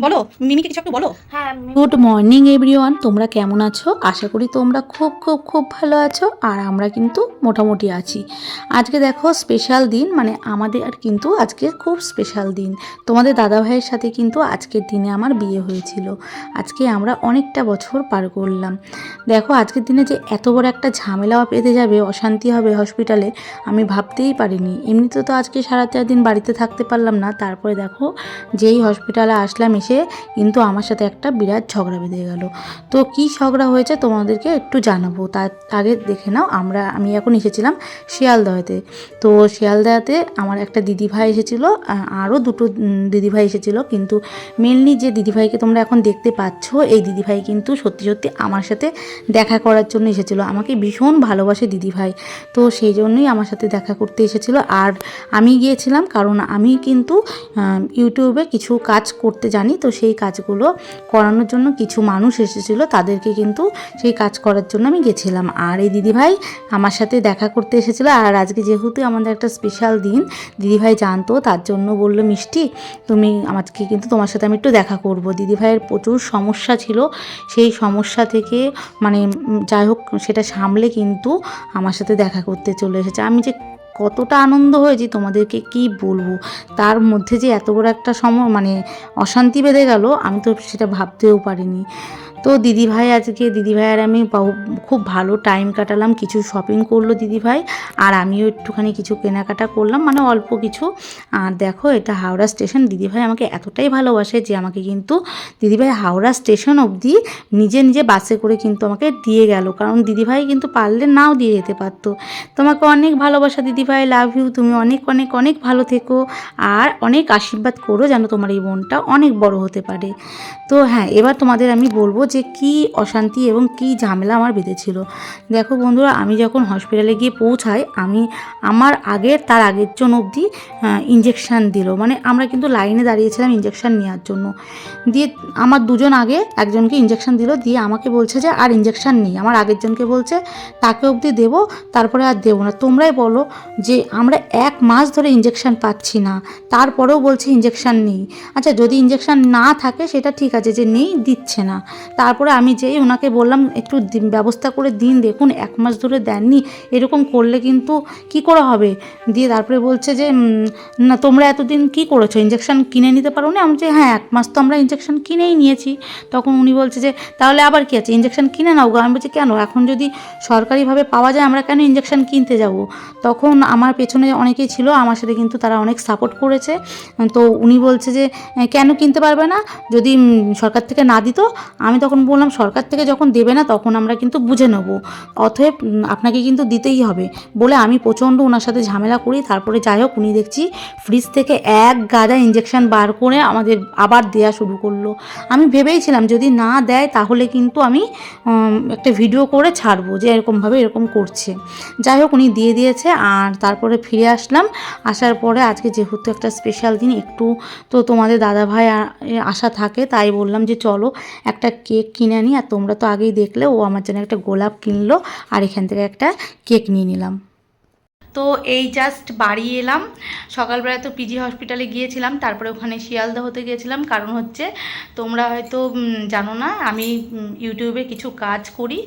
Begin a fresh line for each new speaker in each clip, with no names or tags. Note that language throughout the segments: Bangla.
বলো মিমিকে কিছু একটু বলো।
হ্যাঁ
গুড মর্নিং এভরিওয়ান তোমরা কেমন আছো? আশা করি তোমরা খুব খুব খুব ভালো আছো আর আমরা কিন্তু মোটামুটি আছি। আজকে দেখো স্পেশাল দিন মানে আমাদের আর কিন্তু আজকে খুব স্পেশাল দিন। তোমাদের দাদা ভাইয়ের সাথে কিন্তু আজকের দিনে আমার বিয়ে হয়েছিল। আজকে আমরা অনেকটা বছর পার করলাম। দেখো আজকের দিনে যে এত বড় একটা ঝামেলা পেতে যাবে অশান্তি হবে হসপিটালে আমি ভাবতেই পারিনি। এমনিতে তো আজকে সারা চার দিন বাড়িতে থাকতে পারলাম না। তারপরে দেখো যেই হসপিটালে আসলাম এসে কিন্তু আমার সাথে একটা বিরাট ঝগড়া বেঁধে গেল। তো কি ঝগড়া হয়েছে তোমাদেরকে একটু জানাব। তার আগে দেখে নাও, আমরা, আমি এখন এসেছিলাম শিয়ালদহতে। তো শিয়ালদহতে আমার একটা দিদিভাই এসেছিল আরও দুটো দিদিভাই এসেছিল। কিন্তু মেনলি যে দিদিভাইকে তোমরা এখন দেখতে পাচ্ছ, এই দিদিভাই কিন্তু সত্যি সত্যি আমার সাথে দেখা করার জন্য এসেছিল। আমাকে ভীষণ ভালোবাসে দিদিভাই। তো সেই জন্যই আমার সাথে দেখা করতে এসেছিল। আর আমি গিয়েছিলাম কারণ আমি কিন্তু ইউটিউবে কিছু কাজ করতে জানি, তো সেই কাজগুলো করানোর জন্য কিছু মানুষ এসেছিল, তাদেরকে কিন্তু সেই কাজ করার জন্য আমি গেছিলাম। আর এই দিদিভাই আমার সাথে দেখা করতে এসেছিল, আর আজকে যেহেতু আমাদের একটা স্পেশাল দিন, দিদিভাই জানতো, তার জন্য বলল, মিষ্টি, তুমি আমাকে কিন্তু তোমার সাথে আমি একটু দেখা করব। দিদিভাইয়ের প্রচুর সমস্যা ছিল, সেই সমস্যা থেকে মানে যাই হোক সেটা সামলে কিন্তু আমার সাথে দেখা করতে চলে এসেছে। আমি যে কতটা আনন্দ হয়েছে তোমাদেরকে কি বলব? তার মধ্যে যে এত বড় একটা সম মানে অশান্তি বেঁধে গেল, আমি তো সেটা ভাবতেও পারিনি। তো দিদিভাই আজকে দিদিভাই আর আমি খুব ভালো টাইম কাটালাম, কিছু শপিং করল দিদিভাই, আর আমিও একটুখানি কিছু কেনাকাটা করলাম মানে অল্প কিছু। আর দেখো, এটা হাওড়া স্টেশন দিদিভাই আমাকে এতটাই ভালোবাসে যে আমাকে কিন্তু দিদিভাই হাওড়া স্টেশন অবধি নিজে নিজে বাসে করে কিন্তু আমাকে দিয়ে গেল। কারণ দিদিভাই কিন্তু পারলে নাও দিয়ে যেতে পারতো। তোমাকে অনেক ভালোবাসা দিদিভাই লাভ ইউ তুমি অনেক অনেক অনেক ভালো থেকো। আর অনেক আশীর্বাদ করো যেন তোমার এই বোনটা অনেক বড় হতে পারে। তো হ্যাঁ এবার তোমাদের আমি বলব যে কি অশান্তি এবং কি ঝামেলা আমার বেঁধেছিল। দেখো বন্ধুরা, আমি যখন হসপিটালে গিয়ে পৌঁছাই, আমি আমার আগের, তার আগের জন অবধি ইঞ্জেকশান দিল। মানে আমরা কিন্তু লাইনে দাঁড়িয়েছিলাম ইঞ্জেকশান নেওয়ার জন্য। দিয়ে আমার দুজন আগে একজনকে ইঞ্জেকশান দিল, দিয়ে আমাকে বলছে যে, আর ইঞ্জেকশান নেই। আমার আগের জনকে বলছে, তাকে অবধি দেবো, তারপরে আর দেবো না। তোমরাই বলো যে, আমরা এক মাস ধরে ইঞ্জেকশান পাচ্ছি না, তারপরেও বলছে ইঞ্জেকশান নেই। আচ্ছা যদি ইঞ্জেকশান না থাকে, সেটা ঠিক আছে, যে নেই, দিচ্ছে না। তারপরে আমি যেই ওনাকে বললাম একটু ব্যবস্থা করে দিন দেখুন এক মাস ধরে দেননি এরকম করলে কিন্তু কি করে হবে? দিয়ে তারপরে বলছে যে না তোমরা এতদিন কি করেছ? ইঞ্জেকশন কিনে নিতে পারো না আমি বলছি, হ্যাঁ এক মাস তো আমরা ইঞ্জেকশন কিনেই নিয়েছি। তখন উনি বলছে যে তাহলে আবার কি আছে? ইঞ্জেকশন কিনে নাও আমি বলছি কেন? এখন যদি সরকারিভাবে পাওয়া যায় আমরা কেন ইঞ্জেকশন কিনতে যাব? তখন আমার পেছনে অনেকেই ছিল আমার সাথে কিন্তু তারা অনেক সাপোর্ট করেছে। তো উনি বলছে যে কেন কিনতে পারবে না? যদি সরকার থেকে না দিত আমি তখন বললাম সরকার থেকে যখন দেবে না তখন আমরা কিন্তু বুঝে নেব। উম, আপনাকে কিন্তু দিতেই হবে। বলে আমি প্রচণ্ড ওনার সাথে ঝামেলা করি তারপরে যাই হোক উনি দেখছি ফ্রিজ থেকে এক গাদা ইঞ্জেকশন বার করে আমাদের আবার দেয়া শুরু করল। আমি ভেবেইছিলাম যদি না দেয় তাহলে কিন্তু আমি একটা ভিডিও করে ছাড়বো যে এরকমভাবে এরকম করছে। যাই হোক উনি দিয়ে দিয়েছে আর তারপরে ফিরে আসলাম। আসার পরে আজকে যেহেতু একটা স্পেশাল দিন একটু তো তোমাদের দাদাভাই আশা থাকে তাই বললাম যে চলো একটা কেক কিনে আনি, আর তোমরা তো আগেই দেখলে ও আমার জন্য একটা গোলাপ কিনলো, আর এখান থেকে একটা কেক নিয়ে নিলাম।
তো এই জাস্ট বাড়ি এলাম। সকালবেলা তো পিজি হসপিটালে গিয়েছিলাম, তারপরে ওখানে শিয়ালদা হতে গিয়েছিলাম। কারণ হচ্ছে তোমরা হয়তো জানো না, আমি ইউটিউবে কিছু কাজ করি।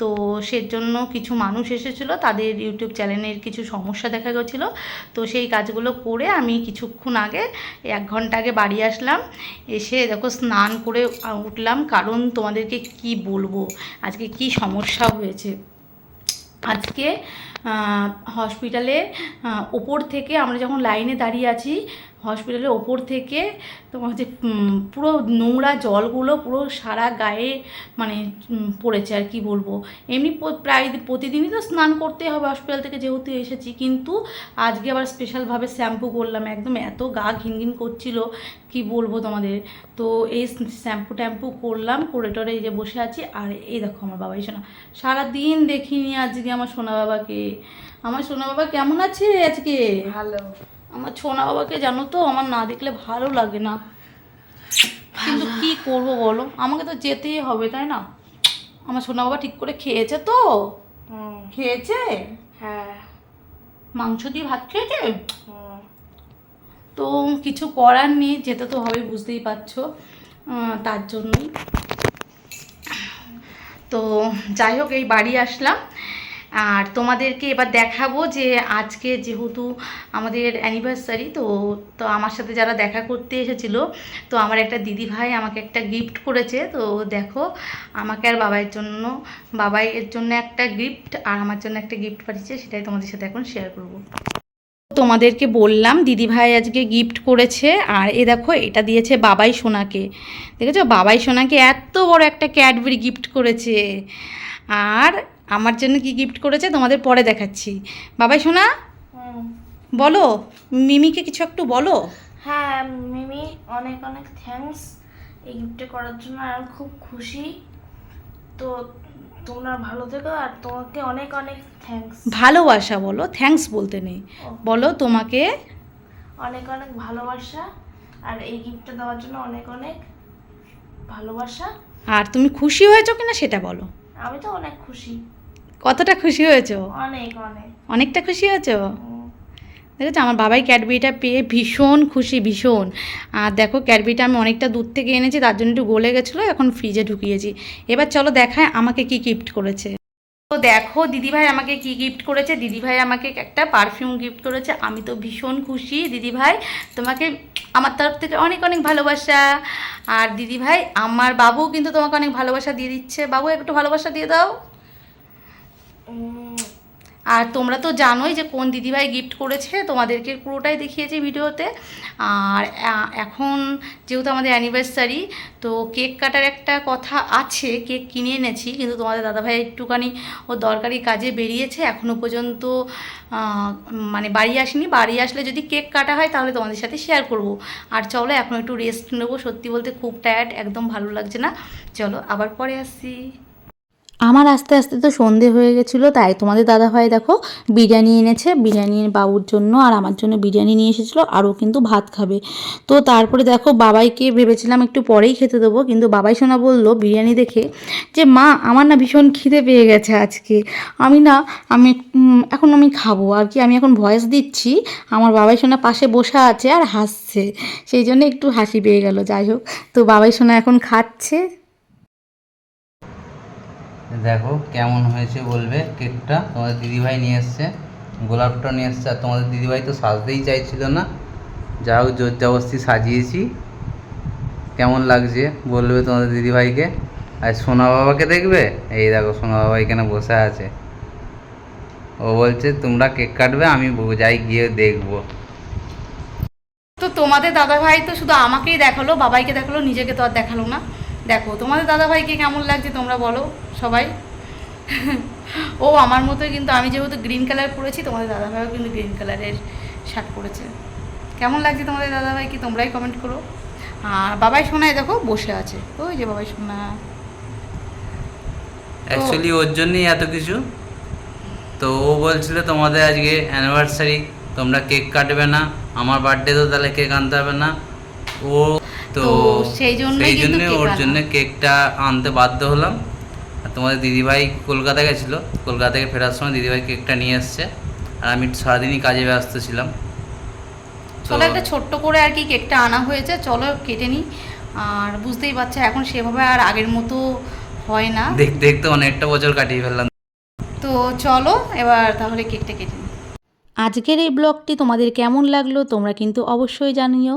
তো সেজন্য কিছু মানুষ এসেছিল, তাদের ইউটিউব চ্যানেলের কিছু সমস্যা দেখা গেছিল। তো সেই কাজগুলো করে আমি কিছুক্ষণ আগে, এক ঘণ্টা আগে বাড়ি আসলাম। এসে দেখো স্নান করে উঠলাম। কারণ তোমাদেরকে কি বলব? আজকে কি সমস্যা হয়েছে? আজকে আহ, হসপিটালে ওপর থেকে আমরা যখন লাইনে দাঁড়িয়ে আছি হসপিটালের ওপর থেকে তোমার হচ্ছে পুরো নোংরা জলগুলো পুরো সারা গায়ে মানে পড়েছে আর কি বলব। এমনি প্রায় প্রতিদিনই তো স্নান করতে হবে হসপিটাল থেকে যেহেতু এসেছি কিন্তু আজকে আবার স্পেশালভাবে শ্যাম্পু করলাম একদম এত গা ঘিনঘিন করছিল কি বলব তোমাদের? তো এই শ্যাম্পু ট্যাম্পু করলাম করে টরে এই যে বসে আছি আর এই দেখো আমার বাবাই শোনা সারাদিন দেখিনি আজকে আমার সোনা বাবাকে। আমার সোনা বাবা কেমন আছে আজকে?
ভালো।
আমার সোনা বাবাকে জানো তো আমার না দেখলে ভালো লাগে না। কিন্তু কি
করব বলো? আমাকে তো যেতেই হবে তাই না? আমার সোনা বাবা ঠিক করে খেয়েছে তো। খেয়েছে?
হ্যাঁ।
মাংস দিয়ে ভাত খেয়েছে? তো কিছু করার নেই যেতে তো হবে বুঝতেই পারছ। তার জন্যই। তো যাই হোক এই বাড়ি আসলাম। আর তোমাদেরকে এবার দেখাবো যে আজকে যেহেতু আমাদের অ্যানিভার্সারি তো তো আমার সাথে যারা দেখা করতে এসেছিল, তো আমার একটা দিদি ভাই আমাকে একটা গিফট করেছে। তো দেখো, আমাকে আর বাবাইয়ের জন্য বাবাইয়ের জন্য একটা গিফট আর আমার জন্য একটা গিফট পাঠিয়েছে, সেটাই তোমাদের সাথে এখন শেয়ার করব। তোমাদেরকে বললাম দিদিভাই আজকে গিফট করেছে, আর এ দেখো, এটা দিয়েছে বাবাই সোনাকে। দেখেছ? বাবাই সোনাকে এত বড় একটা ক্যাডবেরি গিফট করেছে। আর আমার জন্য কি গিফট করেছে? তোমাদের পরে দেখাচ্ছি। বাবাই সোনা? বলো মিমিকে কিছু একটু বলো।
হ্যাঁ মিমি অনেক অনেক থ্যাঙ্কস এই গিফটটা করার জন্য। আর আমি খুব খুশি। তো তোমরা ভালো থেকো আর তোমাকে অনেক অনেক থ্যাঙ্কস
ভালোবাসা বলো থ্যাঙ্কস বলতে নেই। বলো তোমাকে?
অনেক অনেক ভালোবাসা আর এই গিফটটা দেওয়ার জন্য অনেক অনেক ভালোবাসা।
আর তুমি খুশি হয়েছো কিনা সেটা বলো।
আমি তো অনেক খুশি।
কতটা খুশি হয়েছো?
অনেক অনেক।
অনেকটা খুশি হয়েছো? দেখেছ আমার বাবাই ক্যাডবেরিটা পেয়ে ভীষণ খুশি ভীষণ। আর দেখো ক্যাডবেরিটা আমি অনেকটা দূর থেকে এনেছি তার জন্য একটু গলে গেছিল এখন ফ্রিজে ঢুকিয়েছি। এবার চলো দেখায় আমাকে কি গিফট করেছে। তো দেখো দিদিভাই আমাকে কি গিফট করেছে? দিদিভাই আমাকে একটা পারফিউম গিফট করেছে আমি তো ভীষণ খুশি। দিদিভাই তোমাকে আমার তরফ থেকে অনেক অনেক ভালোবাসা। আর দিদিভাই আমার বাবু কিন্তু তোমাকে অনেক ভালোবাসা দিয়ে দিচ্ছে। বাবু একটু ভালোবাসা দিয়ে দাও। আর তোমরা তো জানোই যে কোন দিদিভাই গিফট করেছে, তোমাদেরকে পুরোটাই দেখিয়েছি ভিডিওতে। আর এখন যেহেতু আমাদের অ্যানিভার্সারি তো কেক কাটার একটা কথা আছে, কেক কিনে এনেছি, কিন্তু তোমাদের দাদাভাই একটুখানি ও দরকারি কাজে বেরিয়েছে এখনও পর্যন্ত মানে বাড়ি আসেনি। বাড়ি আসলে যদি কেক কাটা হয়, তাহলে তোমাদের সাথে শেয়ার করব। আর চলো, এখন একটু রেস্ট নেব, সত্যি বলতে খুব টায়ার্ড একদম ভালো লাগছে না। চলো, আবার পরে আসছি
আমার আস্তে আস্তে তো সন্ধে হয়ে গেছিল, তাই তোমাদের দাদাভাই দেখো বিরিয়ানি এনেছে বিরিয়ানি বাবুর জন্য আর আমার জন্য বিরিয়ানি নিয়ে এসেছিল আরও কিন্তু ভাত খাবে। তো তারপরে দেখো বাবাইকে ভেবেছিলাম একটু পরেই খেতে দেবো, কিন্তু বাবাই সোনা বলল বিরিয়ানি দেখে যে, মা, আমার না ভীষণ খিদে পেয়ে গেছে আজকে। আমি না, আমি এখন আমি খাব, আর কি আমি এখন ভয়েস দিচ্ছি, আমার বাবাই সোনা পাশে বসা আছে আর হাসছে। সেই জন্য একটু হাসি পেয়ে গেল, যাই হোক। তো বাবাই সোনা এখন খাচ্ছে।
দেখো কেমন হয়েছে বলবে কেকটা। তোমাদের দিদিভাই নিয়ে এসছে, গোলাপটা নিয়ে এসছে, আর তোমাদের দিদিভাই তো সাজতেই চাইছিল না। যা হোক জোর জবরদস্তি সাজিয়েছি। কেমন লাগছে বলবে তোমাদের দিদিভাইকে? আর সোনা বাবাকে দেখবে? এই দেখো, সোনা বাবা এখানে বসে আছে। ও বলছে, তোমরা কেক কাটবে, আমি যাই গিয়ে দেখব।
তো তোমাদের দাদাভাই তো শুধু আমাকেই দেখাল, বাবাইকে দেখাল, নিজেকে তো আর দেখাল না। দেখো, তোমাদের দাদাভাইকে কেমন লাগছে তোমরা বলো, সবাই? ও আমার মতোই কিন্তু, আমি যেহেতু গ্রিন কালার পরেছি, তোমাদের দাদাভাইও কিন্তু গ্রিন কালারের শার্ট পরেছে। কেমন লাগছে তোমাদের দাদাভাই কি তোমরাই কমেন্ট করো। আর বাবাই শোনায় দেখো বসে আছে। ওই যে বাবাই শোনা
অ্যাকচুয়ালি ওর জন্যই এত কিছু। তো ও বলছিল তোমাদের আজকে অ্যানিভার্সারি তোমরা কেক কাটবে না। আমার বার্থডে তো তাহলে কেক আনতে হবে না। ও তো
সেই জন্য
সেই জন্য ওর জন্য কেকটা আনতে বাধ্য হলাম। আর তোমাদের দিদিভাই কলকাতা গেছিল। কলকাতা থেকে ফেরার সময় দিদিভাই কেকটা নিয়ে এসছে। আর আমি সারাদিনই কাজে ব্যস্ত ছিলাম।
চলো একটা ছোট্ট করে আর কি কেকটা আনা হয়েছে। চলো কেটে নিই। আর বুঝতেই পারছ এখন সেভাবে আর আগের মতো হয় না।
দেখতে দেখতে অনেকটা বছর কাটিয়ে ফেললাম।
তো চলো এবার তাহলে কেকটা কেটে নিই।
আজকের এই ব্লগটি তোমাদের কেমন লাগল তোমরা কিন্তু অবশ্যই জানিও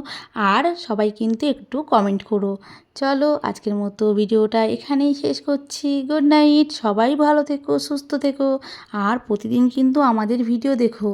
আর সবাই কিন্তু একটু কমেন্ট করো। চলো আজকের মতো ভিডিওটা এখানেই শেষ করছি। গুড নাইট, সবাই ভালো থেকো, সুস্থ থেকো, আর প্রতিদিন কিন্তু আমাদের ভিডিও দেখো।